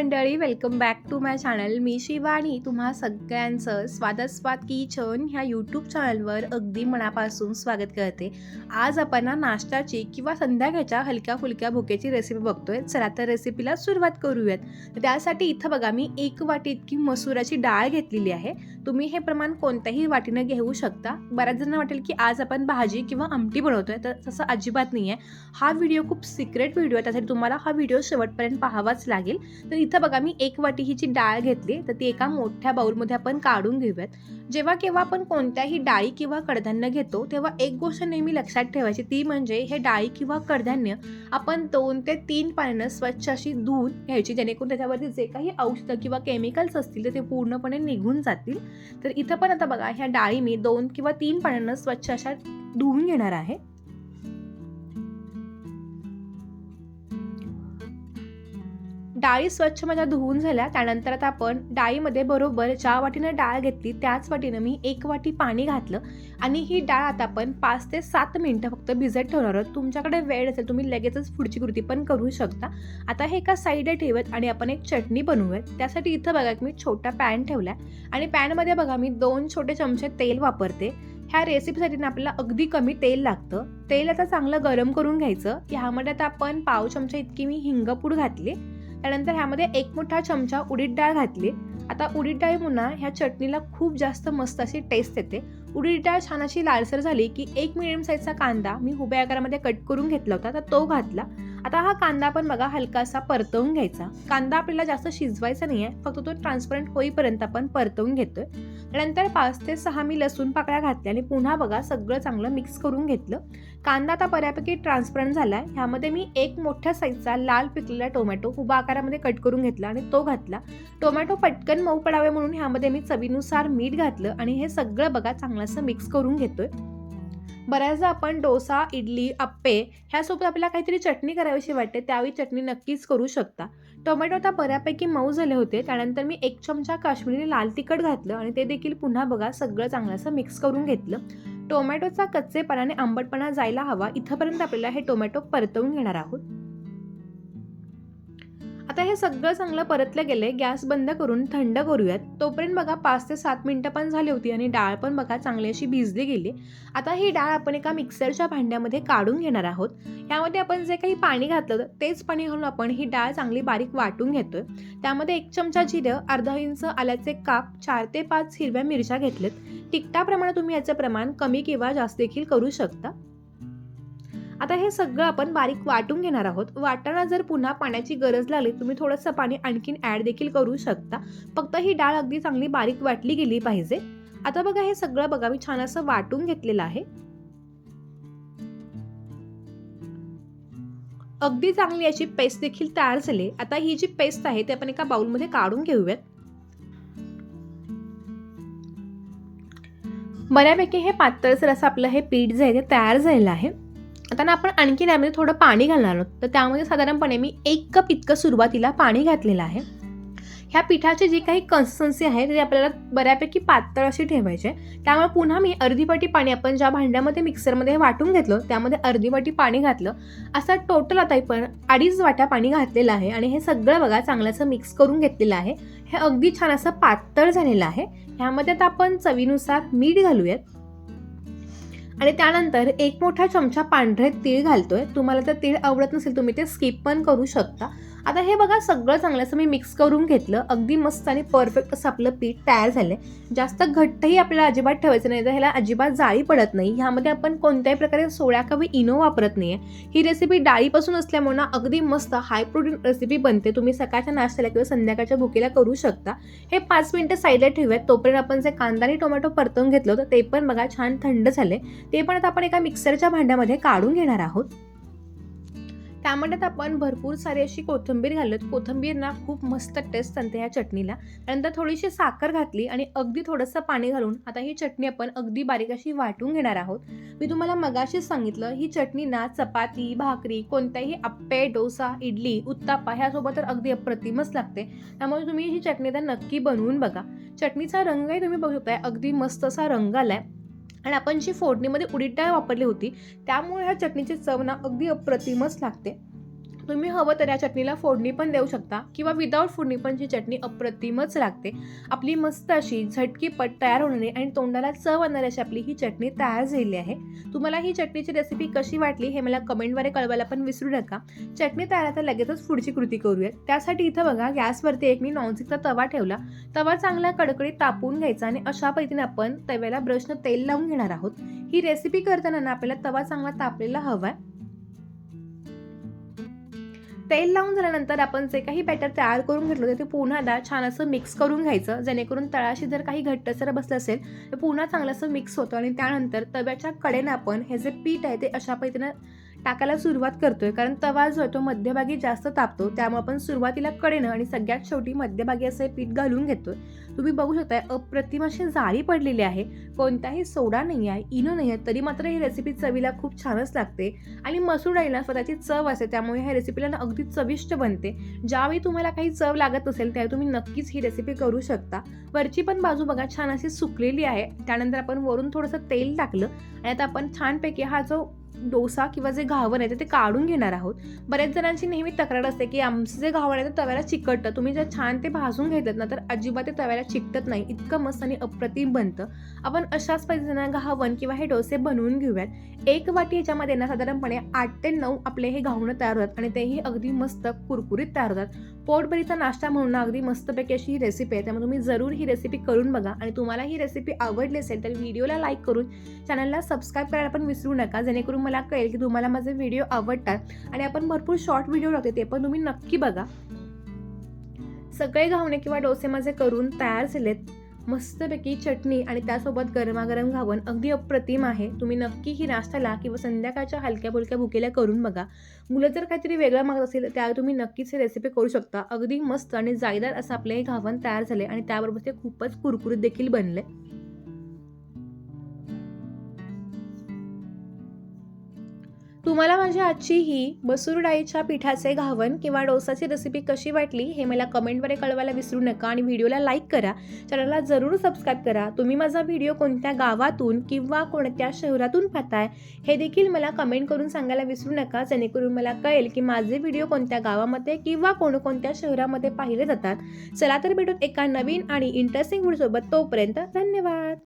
मंडळी welcome back to my channel मी शिवाणी तुम्हा सगळ्यांचं स्वादास्वाद किचन ह्या यूट्यूब चॅनलवर अगदी मनापासून स्वागत करते. आज आपण ना नाश्त्याची किंवा संध्याकाळच्या हलक्या फुलक्या भुकेची रेसिपी बघतोय. चला तर रेसिपीला सुरुवात करूयात. तर त्यासाठी इथं बघा मी एक वाटी इतकी मसुराची डाळ घेतलेली आहे. तुम्ही हे प्रमाण कोणत्याही वाटीनं घेऊ शकता. बऱ्याच जणांना वाटेल की आज आपण भाजी किंवा आमटी बनवतोय तर तसं अजिबात नाही आहे हा व्हिडिओ खूप सिक्रेट व्हिडिओ आहे त्यासाठी तुम्हाला हा व्हिडिओ शेवटपर्यंत पाहावाच लागेल. तर इथं बघा मी एक वाटी हिची डाळ घेतली तर ती एका मोठ्या बाउलमध्ये आपण काढून घेऊयात. जेव्हा केव्हा आपण कोणत्याही डाळी किंवा कडधान्य घेतो तेव्हा एक गोष्ट नेहमी लक्षात ठेवायची ती म्हणजे हे डाळी किंवा कडधान्य आपण दोन ते तीन पाण्यानं स्वच्छ अशी धुवून घ्यायची जेणेकरून त्याच्यावरती जे काही औषधं किंवा केमिकल्स असतील तर ते पूर्णपणे निघून जातील. तर इथं पण आता बघा ह्या डाळी मी दोन किंवा तीन पाण्यानं स्वच्छ अशा धुवून घेणार आहे. डाळी स्वच्छ माझ्या धुवून झाल्या त्यानंतर आता आपण डाळीमध्ये बरोबर ज्या वाटीनं डाळ घेतली त्याच वाटीनं मी एक वाटी पाणी घातलं आणि ही डाळ आता आपण पाच ते सात मिनटं फक्त भिजत ठेवणार आहोत. तुमच्याकडे वेळ असेल तुम्ही लगेचच पुढची कृती पण करू शकता. आता हे एका साईडला ठेवत आणि आपण एक चटणी बनवूयात. त्यासाठी इथं बघा की मी छोटा पॅन ठेवला आणि पॅनमध्ये बघा मी दोन छोटे चमचे तेल वापरते. ह्या रेसिपीसाठी ना आपल्याला अगदी कमी तेल लागतं. तेल आता चांगलं गरम करून घ्यायचं. ह्यामध्ये आता आपण पाव चमचा इतकी मी हिंगपूड घातली. त्यानंतर ह्यामध्ये एक मोठा चमचा उडीद डाळ घातली. आता उडीद डाळ मुन्हा ह्या चटणीला खूप जास्त मस्त अशी टेस्ट येते. उडीद डाळ छान अशी लालसर झाली की एक मिडियम साईजचा कांदा मी हुब्या आकारामध्ये कट करून घेतला होता तर तो घातला. आता हा कांदा पण बघा हलकासा परतवून घ्यायचा. कांदा आपल्याला जास्त शिजवायचा नाही आहे फक्त तो ट्रान्सपरंट होईपर्यंत आपण परतवून घेतोय. नंतर पाच ते सहा मी लसूण पाकळ्या घातल्या आणि पुन्हा बघा सगळं चांगलं मिक्स करून घेतलं. कांदा आता बऱ्यापैकी ट्रान्सपरंट झाला आहे ह्यामध्ये मी एक मोठ्या साईजचा लाल पिकलेला टोमॅटो उभा आकारामध्ये कट करून घेतला आणि तो घातला. टोमॅटो पटकन मऊ पडावे म्हणून ह्यामध्ये मी चवीनुसार मीठ घातलं आणि हे सगळं बघा चांगलंसं मिक्स करून घेतोय. बऱ्याचदा आपण डोसा इडली अप्पे ह्यासोबत आपल्याला काहीतरी चटणी करावीशी वाटते त्यावेळी चटणी नक्कीच करू शकता. टोमॅटो आता बऱ्यापैकी मऊ झाले होते त्यानंतर मी एक चमचा काश्मीरी लाल तिखट घातलं आणि ते देखील पुन्हा बघा सगळं चांगलं असं मिक्स करून घेतलं. टोमॅटोचा कच्चेपणाने आंबटपणा जायला हवा इथंपर्यंत आपल्याला हे टोमॅटो परतवून घेणार आहोत. आता हे सगळं चांगलं परतलं गेलंय गॅस बंद करून थंड करूयात. तोपर्यंत बघा पाच ते सात मिनटं पण झाली होती आणि डाळ पण बघा चांगली अशी भिजली गेली. आता ही डाळ आपण एका मिक्सरच्या भांड्यामध्ये काढून घेणार आहोत. यामध्ये आपण जे काही पाणी घातलं तेच पाणी घालून आपण ही डाळ चांगली बारीक वाटून घेतोय. त्यामध्ये एक चमचा जिरं अर्धा इंच आल्याचे काप चार ते पाच हिरव्या मिरच्या घेतलेत तिखटाप्रमाणे तुम्ही याचं प्रमाण कमी किंवा जास्त देखील करू शकता. आता हे सगळं आपण बारीक वाटून घेणार आहोत. वाटताना जर पुन्हा पाण्याची गरज लागली तुम्ही थोडंसं पाणी आणखीन ॲड देखील करू शकता. फक्त ही डाळ अगदी चांगली बारीक वाटली गेली पाहिजे. आता बघा हे सगळं बघा मी छान असं वाटून घेतलेलं आहे. अगदी चांगली याची पेस्ट देखील तयार झाली. आता ही जी पेस्ट आहे ती आपण एका बाउलमध्ये काढून घेऊयात. बऱ्यापैकी हे पातळसर असं आपलं हे पीठ जे आहे ते तयार झालेलं आहे. आता ना आपण आणखी त्यामध्ये थोडं पाणी घालणार आहोत. तर त्यामध्ये साधारणपणे मी एक कप इतकं सुरुवातीला पाणी घातलेलं आहे. ह्या पिठाची जी काही कन्सिस्टन्सी आहे ती आपल्याला बऱ्यापैकी पातळ अशी ठेवायची आहे. त्यामुळे पुन्हा मी अर्धी वाटी पाणी आपण ज्या भांड्यामध्ये मिक्सरमध्ये वाटून घेतलं त्यामध्ये अर्धी वाटी पाणी घातलं. असं टोटल आता पण अडीच वाट्या पाणी घातलेलं आहे आणि हे सगळं बघा चांगल्याचं मिक्स करून घेतलेलं आहे. हे अगदी छान असं पातळ झालेलं आहे. ह्यामध्ये आता आपण चवीनुसार मीठ घालूयात. आणि त्यानंतर एक मोठा चमचा पांढरे तीळ घालतोय. तुम्हाला जर तीळ आवडत नसेल तुम्ही ते स्किप पण करू शकता. आता हे बघा सगळं चांगलं असं मी मिक्स करून घेतलं. अगदी मस्त आणि परफेक्ट असं आपलं पीठ तयार झालं आहे जास्त घट्टही आपल्याला अजिबात ठेवायचं नाही. तर ह्याला अजिबात जाळी पडत नाही. ह्यामध्ये आपण कोणत्याही प्रकारे सोळ्या किंवा इनो वापरत नाही आहे ही रेसिपी डाळीपासून असल्यामुळे ना अगदी मस्त हाय प्रोटीन रेसिपी बनते. तुम्ही सकाळच्या नाश्त्याला किंवा संध्याकाळच्या भुकेला करू शकता. हे पाच मिनिटं साईडला ठेवूयात. तोपर्यंत आपण जे कांदा आणि टोमॅटो परतवून घेतलं होतं ते पण बघा छान थंड झाले ते पण आता आपण एका मिक्सरच्या भांड्यामध्ये काढून घेणार आहोत. त्यामध्ये आपण भरपूर सारी अशी कोथिंबीर घालत कोथिंबीर ना खूप मस्त टेस्ट आणते ह्या चटणीला. त्यानंतर थोडीशी साखर घातली आणि अगदी थोडंसं पाणी घालून आता ही चटणी आपण अगदी बारीक अशी वाटून घेणार आहोत. मी तुम्हाला मगाशीच सांगितलं ही चटणी ना चपाती भाकरी कोणत्याही आप्पे डोसा इडली उत्तापा ह्यासोबत तर अगदी अप्रतिमच लागते. त्यामुळे तुम्ही ही चटणी तर नक्की बनवून बघा. चटणीचा रंगही तुम्ही बघू शकताय अगदी मस्त असा रंग आलाय. आणि आपण जी फोडणीमध्ये उडीद डाळ वापरली होती त्यामुळे ह्या चटणीची चव ना अगदी अप्रतिमच लागते. तुम्ही हवं तर या चटणीला फोडणी पण देऊ शकता किंवा विदाऊट फोडणी पण ही चटणी अप्रतिमच लागते. आपली मस्त अशी झटकीपट तयार होणारी आणि तोंडाला चव आणणारी अशी आपली ही चटणी तयार झालेली आहे. तुम्हाला ही चटणीची रेसिपी कशी वाटली हे मला कमेंटद्वारे कळवायला पण विसरू नका. चटणी तयार आता लगेचच पुढची कृती करूयात. त्यासाठी इथं बघा गॅसवरती एक मी नॉनस्टिकचा तवा ठेवला. तवा चांगला कडकडीत तापून घ्यायचा आणि अशा पद्धतीने आपण तव्याला ब्रशनं तेल लावून घेणार आहोत. ही रेसिपी करताना ना आपल्याला तवा चांगला तापलेला हवा आहे तेल लावून झाल्यानंतर आपण जे काही बॅटर तयार करून घेतलं होतं ते पुन्हा छान असं मिक्स करून घ्यायचं. जेणेकरून तळाशी जर काही घट्टसर बसलं असेल तर पुन्हा चांगलं असं मिक्स होतं. आणि त्यानंतर तव्याच्या कडेनं आपण हे जे पीठ आहे ते अशा पद्धतीनं टाकायला सुरुवात करतोय. कारण तवा जो आहे तो मध्यभागी जास्त तापतो. त्यामुळे आपण सुरुवातीला कडेनं आणि सगळ्यात शेवटी मध्यभागी असं पीठ घालून घेतोय. तुम्ही बघू शकताय अप्रतिम अशी जाळी पडलेली आहे. कोणताही सोडा नाही आहे इनो नाही आहे तरी मात्र ही रेसिपी चवीला खूप छानच लागते. आणि मसूर डाळीला स्वतःची चव असते त्यामुळे ह्या रेसिपीला ना अगदी चविष्ट बनते. ज्यावेळी तुम्हाला काही चव लागत असेल त्यावेळी तुम्ही नक्कीच ही रेसिपी करू शकता. वरची पण बाजू बघा छान अशी सुकलेली आहे. त्यानंतर आपण वरून थोडंसं तेल टाकलं. आणि आता आपण छानपैकी हा जो डोसा किंवा जे घावन आहे ते काढून घेणार आहोत. बऱ्याच जणांची नेहमी तक्रार असते की आमचं जे घावण आहे ते तव्याला चिकटतं. तुम्ही जर छान ते भाजून घेतात ना तर अजिबात ते तव्याला चिकटत नाही. इतकं मस्त आणि अप्रतिम बनतं. आपण अशाच पद्धतीनं घावन किंवा हे डोसे बनवून घेऊयात. एक वाटी याच्यामध्ये ना साधारणपणे आठ ते नऊ आपले हे घावणं तयार होतात आणि तेही अगदी मस्त कुरकुरीत तयार होतात. पोटभरीचा नाश्ता म्हणून ना अगदी मस्तपैकी अशी ही रेसिपी आहे. त्यामुळे तुम्ही जरूर ही रेसिपी करून बघा. आणि तुम्हाला ही रेसिपी आवडली असेल तर व्हिडिओला लाईक करून चॅनलला सबस्क्राईब करायला पण विसरू नका. जेणेकरून मला कळेल की तुम्हाला माझे व्हिडिओ आवडतात. आणि आपण भरपूर शॉर्ट व्हिडिओ लावते ते पण तुम्ही नक्की बघा. सगळे घावणे किंवा डोसे माझे करून तयार झालेत. मस्तपैकी चटणी आणि त्यासोबत गरमागरम घावन अगदी अप्रतिम आहे. तुम्ही नक्की ही नाश्त्याला किंवा संध्याकाळच्या हलक्या फुलक्या भुकेला करून बघा. मुलं जर काहीतरी वेगळं मागत असेल त्यावर तुम्ही नक्कीच ही रेसिपी करू शकता. अगदी मस्त आणि जाळीदार असं आपले हे घावन तयार झाले आणि त्याबरोबर ते खूपच कुरकुरीत देखील बनले तुम्हाला माझी आजची ही मसूर डाळीच्या पिठाचे घावन किंवा डोसाची रेसिपी कशी वाटली हे मला कमेंटद्वारे कळवायला विसरू नका आणि व्हिडिओला लाईक करा. चॅनलला जरूर सबस्क्राईब करा. तुम्ही माझा व्हिडिओ कोणत्या गावातून किंवा कोणत्या शहरातून पाहताय हे देखील मला कमेंट करून सांगायला विसरू नका. जेणेकरून मला कळेल की माझे व्हिडिओ कोणत्या गावामध्ये किंवा कोणकोणत्या शहरामध्ये पाहिले जातात. चला तर भेटून एका नवीन आणि इंटरेस्टिंग व्हिडिओसोबत तोपर्यंत धन्यवाद!